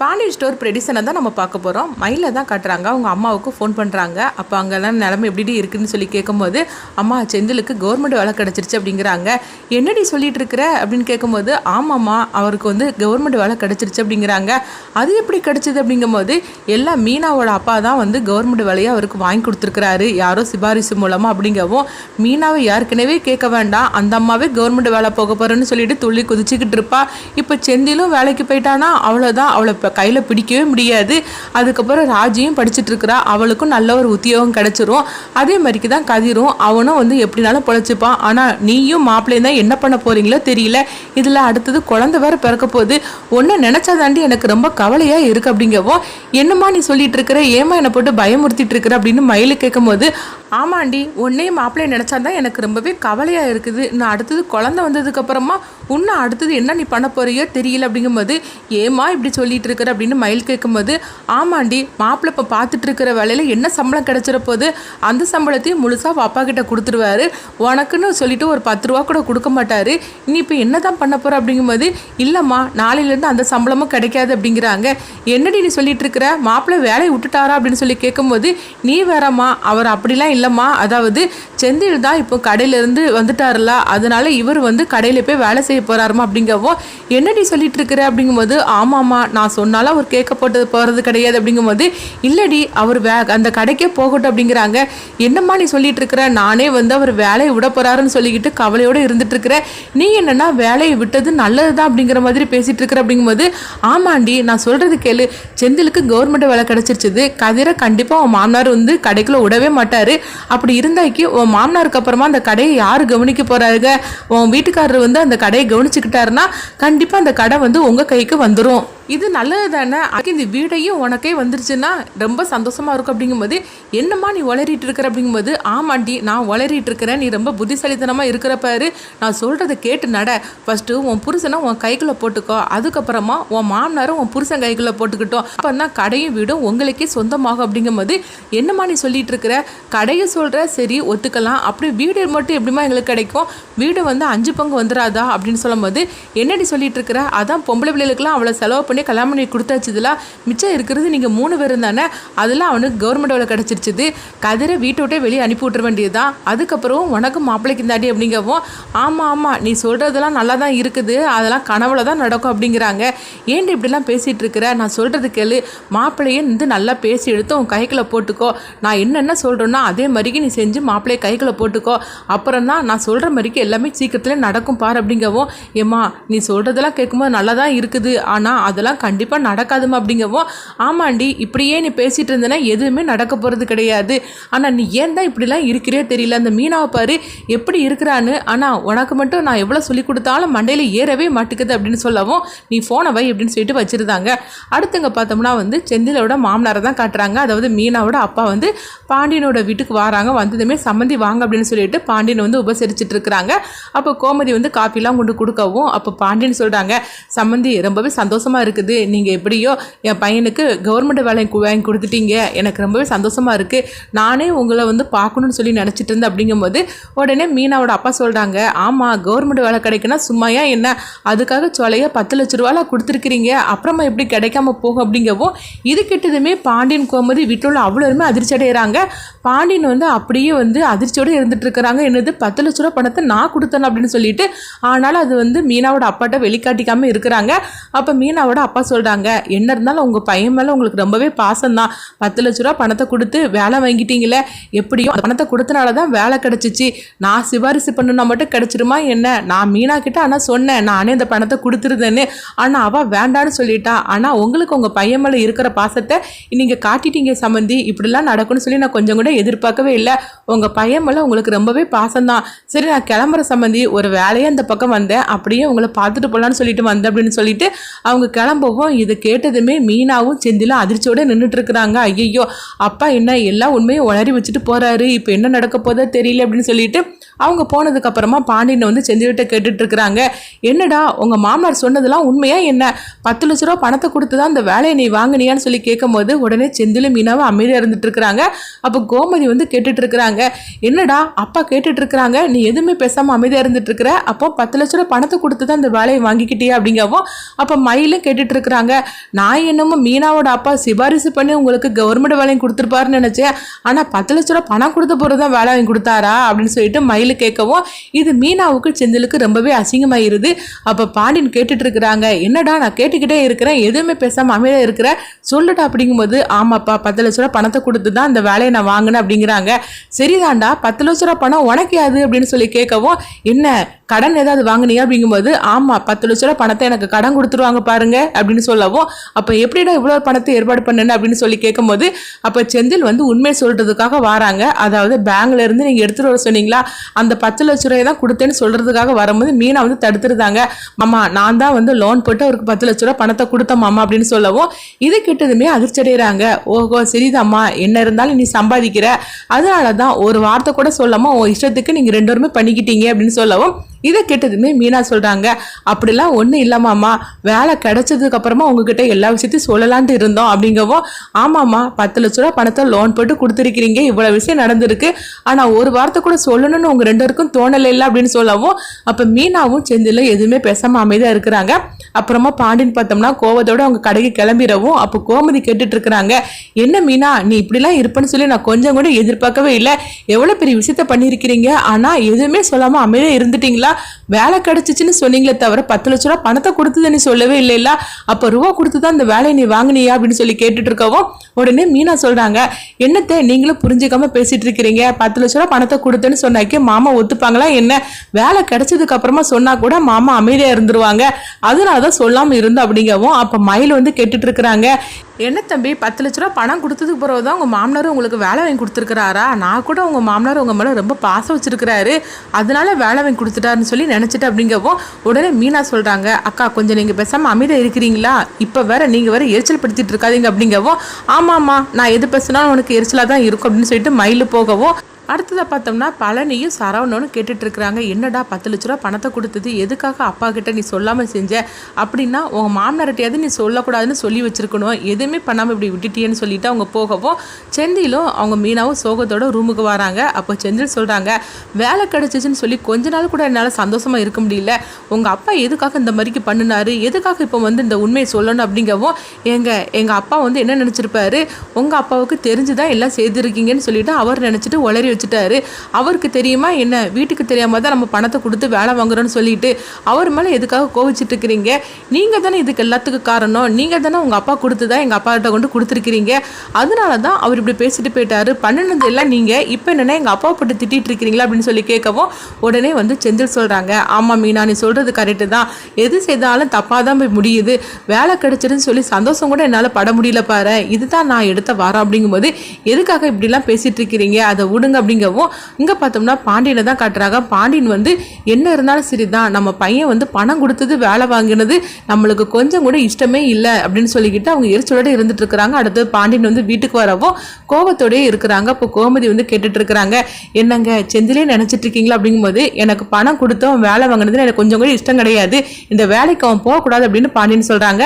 Pandi store ப்ரெடிசனை தான் நம்ம பார்க்க போகிறோம் மயில தான் காட்டுறாங்க. அவங்க அம்மாவுக்கு ஃபோன் பண்ணுறாங்க அப்போ அங்கெல்லாம் நிலமை எப்படி இருக்குன்னு சொல்லி கேட்கும்போது அம்மா செந்திலுக்கு கவர்மெண்ட் வேலை கிடச்சிருச்சு அப்படிங்கிறாங்க. என்னடி சொல்லிட்டு இருக்கிற? அப்படின்னு கேட்கும்போது ஆமாம்மா அவருக்கு வந்து கவர்மெண்ட் வேலை கிடச்சிருச்சு அப்படிங்கிறாங்க. அது எப்படி கிடச்சிது? அப்படிங்கும்போது எல்லாம் மீனாவோட அப்பா தான் வந்து கவர்மெண்ட் வேலையை அவருக்கு வாங்கி கொடுத்துருக்குறாரு. யாரோ சிபாரிசு மூலமாக அப்படிங்கவும் மீனாவை ஏற்கனவே கேட்க வேண்டாம். அந்த அம்மாவே கவர்மெண்ட் வேலை போக போகிறேன்னு சொல்லிட்டு துள்ளி குதிச்சுக்கிட்டு இருப்பா. இப்போ செந்திலும் வேலைக்கு போயிட்டானா? அவ்வளோதான் அவளை இப்போ கையில் பிடிக்கவே முடியாது. அதுக்கப்புறம் ராஜியும் படிச்சுட்டு இருக்கிறா. அவளுக்கும் நல்ல ஒரு உத்தியோகம் கிடச்சிரும். அதே மாதிரிக்கு தான் கதிரும். அவனும் வந்து எப்படினாலும் பிழைச்சிப்பான். ஆனால் நீயும் மாப்பிள்ளையும் தான் என்ன பண்ண போறீங்களோ தெரியல. இதில் அடுத்தது குழந்தை வேற பிறக்க போகுது. ஒன்று நினச்சாதாண்டி எனக்கு ரொம்ப கவலையாக இருக்கு அப்படிங்கவோ என்னம்மா நீ சொல்லிட்டு இருக்கிற? ஏமா என்னை போட்டு பயமுறுத்திட்டு இருக்கிற? அப்படின்னு மயிலு கேட்கும்போது ஆமாண்டி உன்னே மாப்பிள்ளைய நினச்சாதான் எனக்கு ரொம்பவே கவலையாக இருக்குது. நான் அடுத்தது குழந்தை வந்ததுக்கப்புறமா இன்னும் அடுத்தது என்ன நீ பண்ண போறியோ தெரியல அப்படிங்கும்போது ஏமா இப்படி சொல்லிட்டு இருக்கிற அப்படின்னு மயில் கேட்கும்போது ஆமாண்டி மாப்பிள்ளை இப்போ பார்த்துட்டு இருக்கிற வேலையில் என்ன சம்பளம் கிடைச்சிட போது அந்த சம்பளத்தையும் முழுசாக அப்பா கிட்ட கொடுத்துருவாரு. உனக்குன்னு சொல்லிட்டு ஒரு பத்து ரூபா கூட கொடுக்க மாட்டாரு. நீ இப்போ என்ன தான் பண்ண போற? அப்படிங்கும்போது இல்லைம்மா நாளையிலேருந்து அந்த சம்பளமும் கிடைக்காது அப்படிங்கிறாங்க. என்னடி நீ சொல்லிட்டு இருக்கிற மாப்பிள்ளை வேலையை விட்டுட்டாரா? அப்படின்னு சொல்லி கேட்கும்போது நீ வேறம்மா அவர் அப்படிலாம் இல்லைம்மா. அதாவது செந்தில் தான் இப்போ கடையிலேருந்து வந்துட்டாருல அதனால இவர் வந்து கடையில் போய் வேலை செய்ய போகிறாருமா அப்படிங்கவும் என்னடி சொல்லிட்டு இருக்கிற அப்படிங்கும்போது ஆமாம்மா நான் சொன்னாலும் அவர் கேட்கப்பட்டது போகிறது கிடையாது. அப்படிங்கும்போது இல்லடி அவர் வே அந்த கடைக்கே போகட்டும் அப்படிங்கிறாங்க. என்னம்மா நீ சொல்லிட்டு இருக்கிற நானே வந்து அவர் வேலையை விட போகிறாருன்னு சொல்லிக்கிட்டு கவலையோடு இருந்துட்டு இருக்கிற நீ என்னென்னா வேலையை விட்டது நல்லது தான் அப்படிங்கிற மாதிரி பேசிகிட்டு இருக்கிற அப்படிங்கும்போது ஆமாண்டி நான் சொல்கிறது கேளு. செந்திலுக்கு கவர்மெண்ட் வேலை கிடச்சிருச்சுது. கதிரை கண்டிப்பாக உன் மாமனார் வந்து கடைக்குள்ளே விடவே மாட்டார். அப்படி இருந்தாக்கி உன் மாமனாருக்கு அப்புறமா அந்த கடையை யார் கவனிக்க போகிறாருங்க உன் வீட்டுக்காரர் வந்து அந்த கடையை கவனிச்சுக்கிட்டாருன்னா கண்டிப்பாக அந்த கடை வந்து உங்கள் கைக்கு வந்துடும் இது நல்லது தானே அதுக்கு இந்த வீடையும் உனக்கே வந்துருச்சுன்னா ரொம்ப சந்தோஷமாக இருக்கும் அப்படிங்கும்போது என்னம்மா நீ வளரிட்டு இருக்கிற அப்படிங்கும்போது ஆமாண்டி நான் வளரிட்டு இருக்கிறேன் நீ ரொம்ப புத்திசாலித்தனமாக இருக்கிற பாரு. நான் சொல்கிறத கேட்டு நட. ஃபஸ்ட்டு உன் புருஷனை உன் கைக்குள்ளே போட்டுக்கோ. அதுக்கப்புறமா உன் மாமனாரும் உன் புருஷன் கைக்குள்ளே போட்டுக்கிட்டோம். அப்போ தான் கடையும் வீடும் உங்களுக்கே சொந்தமாகும் அப்படிங்கும்போது என்னம்மா நீ சொல்லிட்டு இருக்கிற? கடையை சொல்கிற சரி ஒத்துக்கலாம். அப்படி வீடு மட்டும் எப்படிமா எங்களுக்கு கிடைக்கும்? வீடு வந்து அஞ்சு பங்கு வந்துடாதா அப்படின்னு சொல்லும்போது என்னடி சொல்லிட்டு இருக்கிற? அதான் பொம்பளை பிள்ளைகளுக்குலாம் அவ்வளோ செலவு பண்ணி கல்யாணம் பண்ணி கொடுத்தாச்சுதுல மிச்சம் இருக்கிறது நீங்கள் மூணு பேரும் தானே? அதெல்லாம் அவனுக்கு கவர்மெண்ட் வேலை கிடச்சிருச்சுது. கதிரை வீட்டை விட்டே வெளியே அனுப்பி விட்டுற வேண்டியதுதான். அதுக்கப்புறம் உனக்கு மாப்பிள்ளைக்கு இந்தாடி அப்படிங்கவும் ஆமாம் ஆமாம் நீ சொல்கிறதெல்லாம் நல்லா தான் இருக்குது. அதெல்லாம் கனவுல தான் நடக்கும் அப்படிங்கிறாங்க. ஏன்டி இப்படிலாம் பேசிகிட்டு இருக்கிற? நான் சொல்கிறது கேளு. மாப்பிள்ளையே வந்து நல்லா பேசி எடுத்து உன் கைக்குள்ளே போட்டுக்கோ. நான் என்னென்ன சொல்கிறேன்னா அதே மாதிரிக்கு நீ செஞ்சு மாப்பிள்ளையை கைக்குள்ளே போட்டுக்கோ. அப்புறம் தான் நான் சொல்கிற மாதிரிக்கு எல்லாமே சீக்கிரத்தில் நடக்கும் பாரு அப்படிங்கவும் ஏம்மா நீ சொல்கிறதெல்லாம் கேட்கும்போது நல்லா தான் இருக்குது. ஆனால் அதெல்லாம் கண்டிப்பாக நடக்காதுமா அப்படிங்கவும் ஆமாண்டி இப்படியே நீ பேசிகிட்டு இருந்தேன்னா எதுவுமே நடக்க போகிறது கிடையாது. ஆனால் நீ ஏன் தான் இப்படிலாம் இருக்கிறே தெரியல? அந்த மீனாவை பாரு எப்படி இருக்கிறான்னு. ஆனால் உனக்கு மட்டும் நான் எவ்வளோ சொல்லி கொடுத்தாலும் மண்டையில் ஏறவே மாட்டுக்குது அப்படின்னு சொல்லவும் நீ ஃபோனை வை அப்படின்னு சொல்லிட்டு வச்சுருந்தாங்க. அடுத்தங்க பார்த்தோம்னா வந்து செந்திலோட மாமனாரை தான் காட்டுறாங்க. அதாவது மீனாவோட அப்பா வந்து பாண்டியனோட வீட்டுக்கு வராங்க. வந்ததுமே சம்மந்தி வாங்க அப்படின்னு சொல்லிட்டு பாண்டியன் வந்து உபசரிச்சுட்டு இருக்கிறாங்க. அப்போ கோமதி வந்து காஃபிலாம் கொண்டு கொடுக்கவும் அப்போ பாண்டியன் சொல்கிறாங்க சம்மந்தி ரொம்பவே சந்தோஷமாக இருக்குது நீங்கள் எப்படியோ என் பையனுக்கு கவர்மெண்ட் வேலை வாங்கி கொடுத்துட்டீங்க. எனக்கு ரொம்பவே சந்தோஷமாக இருக்குது நானே உங்களை வந்து பார்க்கணும்னு சொல்லி நினச்சிட்டு இருந்தேன் அப்படிங்கும்போது உடனே மீனாவோட அப்பா சொல்கிறாங்க ஆமாம் கவர்மெண்ட் வேலை கிடைக்குன்னா சும்மையா என்ன? அதுக்காக சொலையாக பத்து லட்ச ரூபால கொடுத்துருக்கிறீங்க. அப்புறமா எப்படி கிடைக்காம போகும்? அப்படிங்கவும் இது கிட்டதுமே பாண்டியன் கோமதி வீட்டில் உள்ள அவ்வளோருமே அதிர்ச்சி அடைகிறாங்க பாண்டியன் வந்து அப்படியே வந்து அதிர்ச்சியோடு இருந்துட்டு இருக்கிறாங்க. என்னது பத்து லட்ச ரூபா பணத்தை நான் கொடுத்தேன் அப்படின்னு சொல்லிட்டு ஆனாலும் அது வந்து மீனாவோட அப்பாட்ட வெளிக்காட்டிக்காமல் இருக்கிறாங்க. அப்போ மீனாவோட அப்பா சொல்கிறாங்க என்ன இருந்தாலும் உங்கள் பையன் மேலே உங்களுக்கு ரொம்பவே பாசம்தான் பத்து லட்ச ரூபா பணத்தை கொடுத்து வேலை வாங்கிட்டீங்களே எப்படியும் அந்த பணத்தை கொடுத்தனால தான் வேலை கிடச்சிச்சு. நான் சிபாரிசு பண்ணுனா மட்டும் கிடச்சிருமா என்ன? நான் மீனா கிட்ட ஆனால் சொன்னேன் நானே இந்த பணத்தை கொடுத்துருந்தேன்னு. ஆனால் அவள் வேண்டான்னு சொல்லிட்டா. ஆனால் உங்களுக்கு உங்கள் பையன் மேலே இருக்கிற பாசத்தை நீங்கள் காட்டிட்டீங்க சம்மந்தி இப்படிலாம் நடக்கும்னு சொல்லி நான் கொஞ்சம் கூட எதிர்பார்க்கவே இல்லை. உங்கள் பையன் மேலே உங்களுக்கு ரொம்பவே பாசம்தான் சரி நான் கிளம்புற சம்மந்தி ஒரு வேலையே அந்த பக்கம் வந்தேன். அப்படியே உங்களை பார்த்துட்டு போகலான்னு சொல்லிட்டு வந்தேன் அப்படின்னு சொல்லிட்டு அவங்க கிளம்பவும் இதை கேட்டதுமே மீனாவும் செந்திலும் அதிர்ச்சியோட நின்றுட்டு இருக்கிறாங்க ஐயோ அப்பா என்ன எல்லா உண்மையும் உளறி வச்சுட்டு போறாரு. இப்போ என்ன நடக்க போதோ தெரியல அப்படின்னு சொல்லிட்டு அவங்க போனதுக்கு அப்புறமா பாண்டியனை வந்து செந்தில்கிட்ட கேட்டுட்டு இருக்கிறாங்க என்னடா உங்க மாமனார் சொன்னதெல்லாம் உண்மையா என்ன? பத்து லட்ச ரூபா பணத்தை கொடுத்து தான் அந்த வேலையை நீ வாங்கினியான்னு சொல்லி கேட்கும்போது உடனே செந்திலும் மீனாவும் அமைதியாக இருந்துட்டு இருக்கிறாங்க அப்போ கோமதி வந்து கேட்டுட்டு இருக்கிறாங்க என்னடா அப்பா கேட்டுட்டு இருக்கிறாங்க நீ எதுவுமே பேசாம அமைதியாக இருந்துட்டு இருக்கிற அப்போ பத்து லட்ச ரூபா பணத்தை கொடுத்து தான் அந்த வேலையை வாங்கிக்கிட்டியா அப்படிங்கவும் அப்போ மயிலும் கேட்டு கேட்டுட்டு இருக்கிறாங்க நான் என்னமோ மீனாவோட அப்பா சிபாரிசு பண்ணி உங்களுக்கு கவர்மெண்ட் வேலையும் கொடுத்துருப்பாருன்னு நினைச்சேன். ஆனால் பத்து லட்ச ரூபா பணம் கொடுத்த போகிறது தான் வேலை வாங்கி கொடுத்தாரா அப்படின்னு சொல்லிட்டு மயில் கேட்கவும் இது மீனாவுக்கு செந்திலுக்கு ரொம்பவே அசிங்கமாயிருது. அப்போ பாண்டியன் கேட்டுட்டு இருக்கிறாங்க என்னடா நான் கேட்டுக்கிட்டே இருக்கிறேன் எதுவுமே பேசாமல் அமைதியாக இருக்கிற? சொல்லுடா அப்படிங்கும்போது ஆமாப்பா பத்து லட்ச ரூபா பணத்தை கொடுத்து தான் இந்த வேலையை நான் வாங்கினேன் அப்படிங்கிறாங்க. சரிதான்டா பத்து லட்ச ரூபா பணம் உனக்கு யாது? அப்படின்னு சொல்லி கேட்கவும் என்ன கடன் ஏதாவது வாங்குனீங்க அப்படிங்கும்போது ஆமாம் பத்து லட்ச ரூபா பணத்தை எனக்கு கடன் கொடுத்துருவாங்க பாருங்க அப்படின்னு சொல்லவும் அப்போ எப்படிடா இவ்வளோ பணத்தை ஏற்பாடு பண்ணுன அப்படின்னு சொல்லி கேட்கும்போது அப்போ செந்தில் வந்து உண்மை சொல்கிறதுக்காக வராங்க. அதாவது பேங்க்ல இருந்து நீங்கள் எடுத்துகிட்டு வர சொன்னீங்களா அந்த பத்து லட்ச ரூபாய் தான் கொடுத்தேன்னு சொல்கிறதுக்காக வரும்போது மீனா வந்து தடுத்துருந்தாங்க. மாமா நான் தான் வந்து லோன் போட்டு அவருக்கு பத்து லட்ச ரூபா பணத்தை கொடுத்தேன் மாமா அப்படின்னு சொல்லவும் இது கிட்டதுமே அதிர்ச்சி அடைகிறாங்க ஓஹோ சரிதாம்மா என்ன இருந்தாலும் நீ சம்பாதிக்கிற. அதனால தான் ஒரு வார்த்தை கூட சொல்லாமல் உன் இஷ்டத்துக்கு நீங்கள் ரெண்டு பேருமே பண்ணிக்கிட்டீங்க அப்படின்னு சொல்லவும் இதை கேட்டதுமே மீனா சொல்கிறாங்க அப்படிலாம் ஒன்றும் இல்லாமாம்மா வேலை கிடைச்சதுக்கு அப்புறமா உங்ககிட்ட எல்லா விஷயத்தையும் சொல்லலான்ட்டு இருந்தோம். அப்படிங்கவும் ஆமாம்மா பத்து லட்ச ரூபா பணத்தை லோன் போட்டு கொடுத்துருக்கிறீங்க. இவ்வளோ விஷயம் நடந்திருக்கு. ஆனால் ஒரு வார்த்தை கூட சொல்லணும்னு உங்கள் ரெண்டு பேருக்கும் தோணலை இல்லை. அப்படின்னு சொல்லவும் அப்போ மீனாவும் செந்தில் எதுவுமே பேசாமல் அமைதியாக இருக்கிறாங்க. அப்புறமா பாண்டியன் பார்த்தோம்னா கோவத்தோட அவங்க கடைக்கு கிளம்பிடவும் அப்போ கோமதி கேட்டுட்டு இருக்கிறாங்க என்ன மீனா நீ இப்படிலாம் இருப்பேன்னு சொல்லி நான் கொஞ்சம் கூட எதிர்பார்க்கவே இல்லை. எவ்வளோ பெரிய விஷயத்த பண்ணியிருக்கிறீங்க? ஆனால் எதுவுமே சொல்லாமல் அமைதியாக இருந்துட்டீங்களா? வேலை கிடச்சிச்சின்னு சொன்னீங்களே தவிர பத்து லட்ச ரூபா பணத்தை கொடுத்தது நீ சொல்லவே இல்லைல்ல. அப்போ ரூபா கொடுத்து தான் இந்த வேலையை நீ வாங்கினியா அப்படின்னு சொல்லி கேட்டுட்டு இருக்கவும் உடனே மீனா சொல்கிறாங்க என்னத்தை நீங்களும் புரிஞ்சுக்காம பேசிட்டு இருக்கிறீங்க பத்து லட்ச ரூபா பணத்தை கொடுத்தேன்னு சொன்னாக்கே மாமா ஒத்துப்பாங்களா என்ன? வேலை கிடைச்சதுக்கு அப்புறமா சொன்னா கூட மாமா அமைதியாக இருந்துருவாங்க. அதனால தான் சொல்லாமல் இருந்தோம் அப்படிங்கவும் அப்போ மயில் வந்து கேட்டுட்டு இருக்கிறாங்க என்ன தம்பி பத்து லட்ச ரூபா பணம் கொடுத்ததுக்கு பிறகு தான் உங்கள் மாமனார் உங்களுக்கு வேலை வாங்கி கொடுத்துருக்குறாரா? நான் கூட உங்கள் மாமனார் உங்கள் மேலே ரொம்ப பாசம் வச்சிருக்கிறாரு. அதனால வேலை வாங்கி கொடுத்துட்டாருன்னு சொல்லி நினச்சிட்டு அப்படிங்கவும் உடனே மீனா சொல்கிறாங்க அக்கா கொஞ்சம் நீங்கள் பேசாமல் அமைதியாக இருக்கிறீங்களா? இப்போ வேற நீங்கள் வேற எரிச்சல் படுத்திட்டு இருக்காதீங்க அப்படிங்கவும் ஆமாம்மா நான் எது பேசினாலும் உனக்கு எரிச்சலாக தான் இருக்கும் அப்படின்னு சொல்லிட்டு மயில் போகவும் அடுத்ததாக பார்த்தோம்னா பழனியும் சரவணனும் கேட்டுட்ருக்குறாங்க. என்னடா பத்து லட்ச ரூபா பணத்தை கொடுத்தது? எதுக்காக அப்பா கிட்ட நீ சொல்லாமல் செஞ்ச? அப்படின்னா உங்கள் மாமனார்ட்டையாவது நீ சொல்லக்கூடாதுன்னு சொல்லி வச்சிருக்கணும். எதுவுமே பண்ணாமல் இப்படி விட்டுட்டியேன்னு சொல்லிட்டு அவங்க போகவும் செந்திலும் அவங்க மீனாவும் சோகத்தோட ரூமுக்கு வராங்க. அப்போ செந்தில் சொல்கிறாங்க வேலை கிடச்சிச்சின்னு சொல்லி கொஞ்ச நாள் கூட என்னால் சந்தோஷமாக இருக்க முடியல. உங்கள் அப்பா எதுக்காக இந்த மாதிரிக்கு பண்ணினாரு? எதுக்காக இப்போ வந்து இந்த உண்மையை சொல்லணும்? அப்படிங்கவும் எங்கள் எங்கள் அப்பா வந்து என்ன நினச்சிருப்பாரு? உங்கள் அப்பாவுக்கு தெரிஞ்சு தான் எல்லாம் செய்திருக்கீங்கன்னு சொல்லிட்டு அவர் நினச்சிட்டு உளறி வச்சுட்டாரு. அவருக்கு தெரியுமா என்ன? வீட்டுக்கு தெரியாம தான் நம்ம பணத்தை கொடுத்து வேலை வாங்குறோம்னு சொல்லிட்டு அவர் மேலே எதுக்காக கோவிச்சிட்டு இருக்கிறீங்க? நீங்கள் தானே இதுக்கு எல்லாத்துக்கும் காரணம். நீங்கள் தானே உங்கள் அப்பா கொடுத்து தான் எங்கள் அப்பாட்ட கொண்டு கொடுத்துருக்கிறீங்க? அதனால தான் அவர் இப்படி பேசிட்டு போயிட்டாரு. பண்ணினது எல்லாம் நீங்கள் இப்போ என்னென்னா எங்கள் அப்பாவை போட்டு திட்டிட்டு இருக்கிறீங்களா அப்படின்னு சொல்லி கேட்கவும் உடனே வந்து செந்தில் சொல்கிறாங்க ஆமாம் மீனா நீ சொல்கிறது கரெக்டு தான். எது செய்தாலும் தப்பாக தான் போய் முடியுது. வேலை கிடைச்சிடுன்னு சொல்லி சந்தோஷம் கூட என்னால் பட முடியல பாரு. இதுதான் நான் எடுத்த வாரம் அப்படிங்கும்போது எதுக்காக இப்படிலாம் பேசிட்டு இருக்கிறீங்க? அதை விடுங்க அப்படிங்கவும் இங்கே பார்த்தோம்னா பாண்டியனை தான் காட்டுறாங்க. பாண்டியன் வந்து என்ன இருந்தாலும் சரிதான். நம்ம பையன் வந்து பணம் கொடுத்தது வேலை வாங்கினது நம்மளுக்கு கொஞ்சம் கூட இஷ்டமே இல்லை அப்படின்னு சொல்லிக்கிட்டு அவங்க எரிச்சலோட இருந்துட்டு இருக்கிறாங்க. அடுத்து பாண்டியன் வந்து வீட்டுக்கு வரவும் கோபத்தோடயே இருக்கிறாங்க. அப்போ கோமதி வந்து கேட்டுட்டு இருக்கிறாங்க என்னங்க செந்திலே நினச்சிட்டு இருக்கீங்களா? அப்படிங்கும்போது எனக்கு பணம் கொடுத்தவன் வேலை வாங்கினதுல எனக்கு கொஞ்சம் கூட இஷ்டம் கிடையாது. இந்த வேலைக்கு அவன் போகக்கூடாது அப்படின்னு பாண்டியன் சொல்கிறாங்க